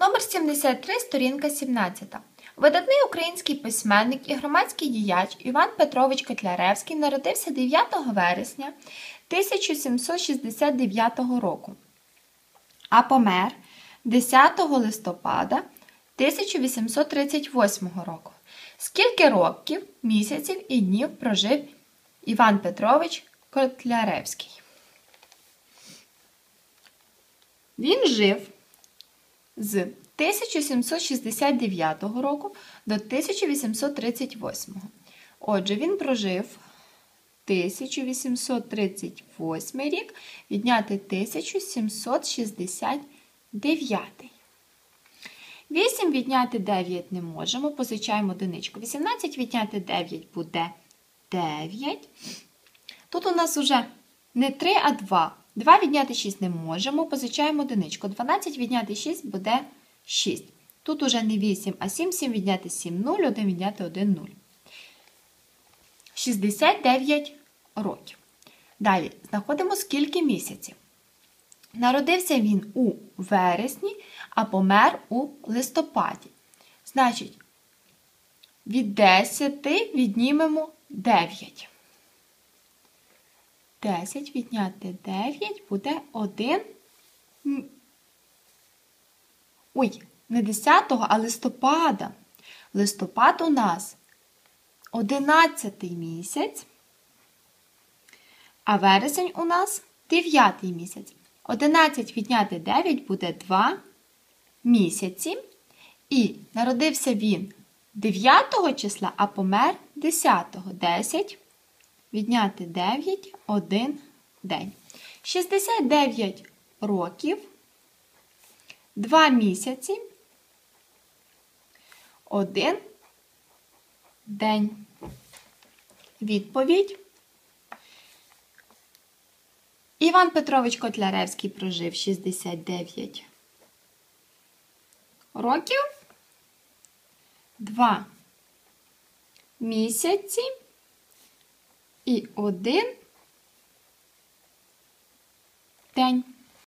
Номер 73, сторінка 17. Видатний український письменник і громадський діяч Іван Петрович Котляревський народився 9 вересня 1769 року, а помер 10 листопада 1838 року. Скільки років, місяців і днів прожив Іван Петрович Котляревський? Він жив з 1769 року до 1838. Отже, він прожив 1838 рік, відняти 1769. 8 відняти 9 не можемо, позичаємо одиничку. 18 відняти 9 буде 9. Тут у нас уже не 3, а 2. 2 відняти 6 не можемо, позичаємо одиничку. 12 відняти 6 буде 6. Тут уже не 8, а 7, 7 відняти 7, 0, 1 відняти 1, 0. 69 років. Далі знаходимо скільки місяців. Народився він у вересні, а помер у листопаді. Значить, від 10 віднімемо 9. 10 відняти 9 буде 1. Ой, не 10, а листопада. Листопад у нас 11 місяць, а вересень у нас 9 місяць. 11 відняти 9 буде 2 місяці. І народився він 9 числа, а помер 10. 10 відняти 9 1 день. 69 років, 2 місяці, 1 день. Відповідь. Іван Петрович Котляревський прожив 69 років, 2 місяці і один день.